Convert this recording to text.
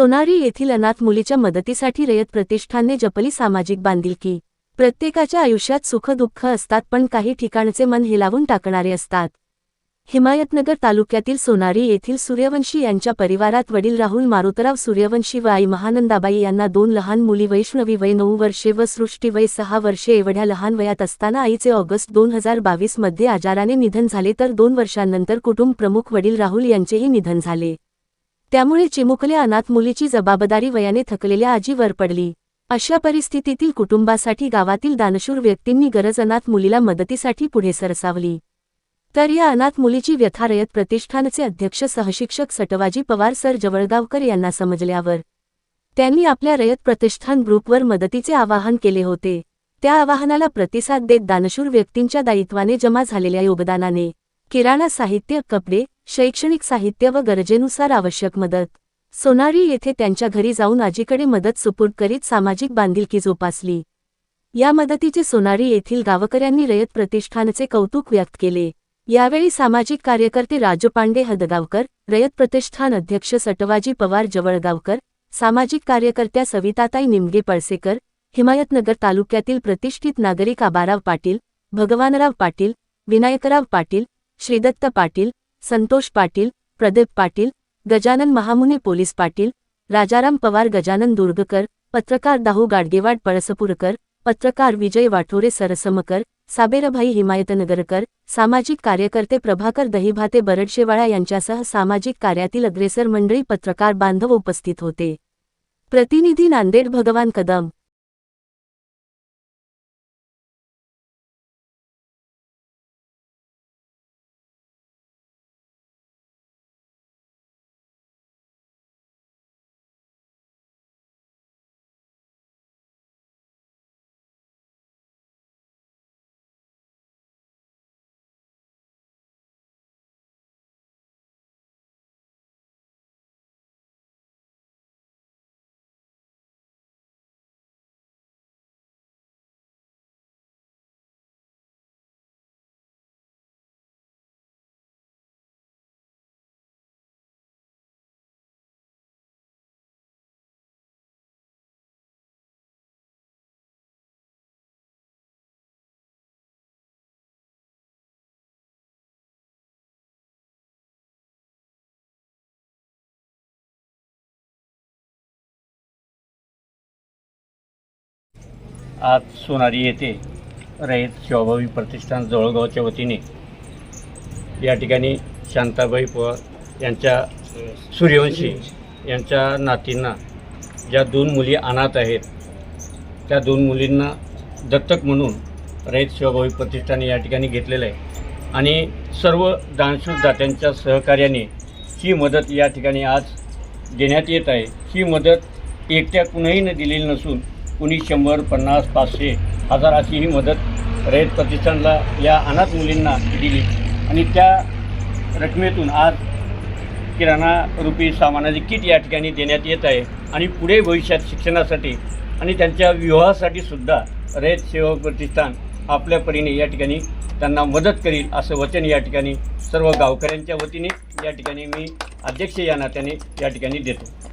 सोनारी येथील अनाथ मुलीच्या मदतीसाठी रयत प्रतिष्ठानने जपली सामाजिक बांधिलकी. प्रत्येकाच्या आयुष्यात सुखदुःख असतात पण काही ठिकाणचे मन हेलावून टाकणारे असतात. हिमायतनगर तालुक्यातील सोनारी येथील सूर्यवंशी यांच्या परिवारात वडील राहुल मारुतराव सूर्यवंशी व आई महानंदाबाई यांना दोन लहान मुली वैष्णवी वय नऊ वर्षे व सृष्टी वय सहा वर्षे एवढ्या लहान वयात असताना आईचे ऑगस्ट दोन हजार बावीसमध्ये आजाराने निधन झाले तर दोन वर्षांनंतर कुटुंब प्रमुख वडील राहुल यांचेही निधन झाले. त्यामुळे चिमुकल्या अनाथ मुलीची जबाबदारी वयाने थकलेल्या आजीवर पडली. अशा परिस्थितीतील कुटुंबासाठी गावातील दानशूर व्यक्तींनी गरज अनाथ मुलीला मदतीसाठी पुढे सरसावली. तर या अनाथ मुलीची व्यथारयत प्रतिष्ठानचे अध्यक्ष सहशिक्षक सटवाजी पवार सर जवळगावकर यांना समजल्यावर त्यांनी आपल्या रयत प्रतिष्ठान ग्रुपवर मदतीचे आवाहन केले होते. त्या आवाहनाला प्रतिसाद देत दानशूर व्यक्तींच्या दायित्वाने जमा झालेल्या योगदानाने किराणा साहित्य कपडे शैक्षणिक साहित्य व गरजेनुसार आवश्यक मदत. सोनारी येथे त्यांच्या घरी जाऊन आजीकडे मदत सुपूर्द करीत सामाजिक बांधिलकी जोपासली. या मदतीचे सोनारी येथील गावकऱ्यांनी रयत प्रतिष्ठानचे कौतुक व्यक्त केले. यावेळी सामाजिक कार्यकर्ते राजू पांडे हदगावकर रयत प्रतिष्ठान अध्यक्ष सटवाजी पवार जवळगावकर सामाजिक कार्यकर्त्या सविताताई निमगे पळसेकर हिमायतनगर तालुक्यातील प्रतिष्ठित नागरिक आबाराव पाटील भगवानराव पाटील विनायकराव पाटील श्रीदत्त पाटील संतोष पाटील प्रदीप पाटील गजानन महामुने पोलीस पाटील राजाराम पवार गजानन दुर्गकर पत्रकार दाहू गाडगेवाड पळसपूरकर पत्रकार विजय वाठोरे सरसमकर साबेरभाई हिमायतनगरकर सामाजिक कार्यकर्ते प्रभाकर दहिभाते बरडशेवाळा यांच्यासह सामाजिक कार्यातील अग्रेसर मंडळी पत्रकार बांधव उपस्थित होते. प्रतिनिधी नांदेड भगवान कदम. आज सोनारी येथे रयत शिवाभावी प्रतिष्ठान जवळगावच्या वतीने या ठिकाणी शांताबाई पवार यांच्या सूर्यवंशी यांच्या नातींना ज्या दोन मुली अनाथ आहेत त्या दोन मुलींना दत्तक म्हणून रयत शिवाभावी प्रतिष्ठाने या ठिकाणी घेतलेलं आहे. आणि सर्व दानशूर दात्यांच्या सहकार्याने ही मदत या ठिकाणी आज देण्यात येत आहे. ही मदत एकट्या कुणीही न दिलेली नसून कुणी शंभर पन्नास पाचशे हजार अशी ही मदत रयत प्रतिष्ठानला या अनाथ मुलींना दिली. आणि त्या रकमेतून आज किराणा रुपी सामानाचे किट या ठिकाणी देण्यात येत आहे. आणि पुढे भविष्यात शिक्षणासाठी आणि त्यांच्या विवाहासाठी सुद्धा रयत सेवा प्रतिष्ठान आपल्या परीने या ठिकाणी त्यांना मदत करील असं वचन या ठिकाणी सर्व गावकऱ्यांच्या वतीने या ठिकाणी मी अध्यक्ष या नात्याने या ठिकाणी देतो.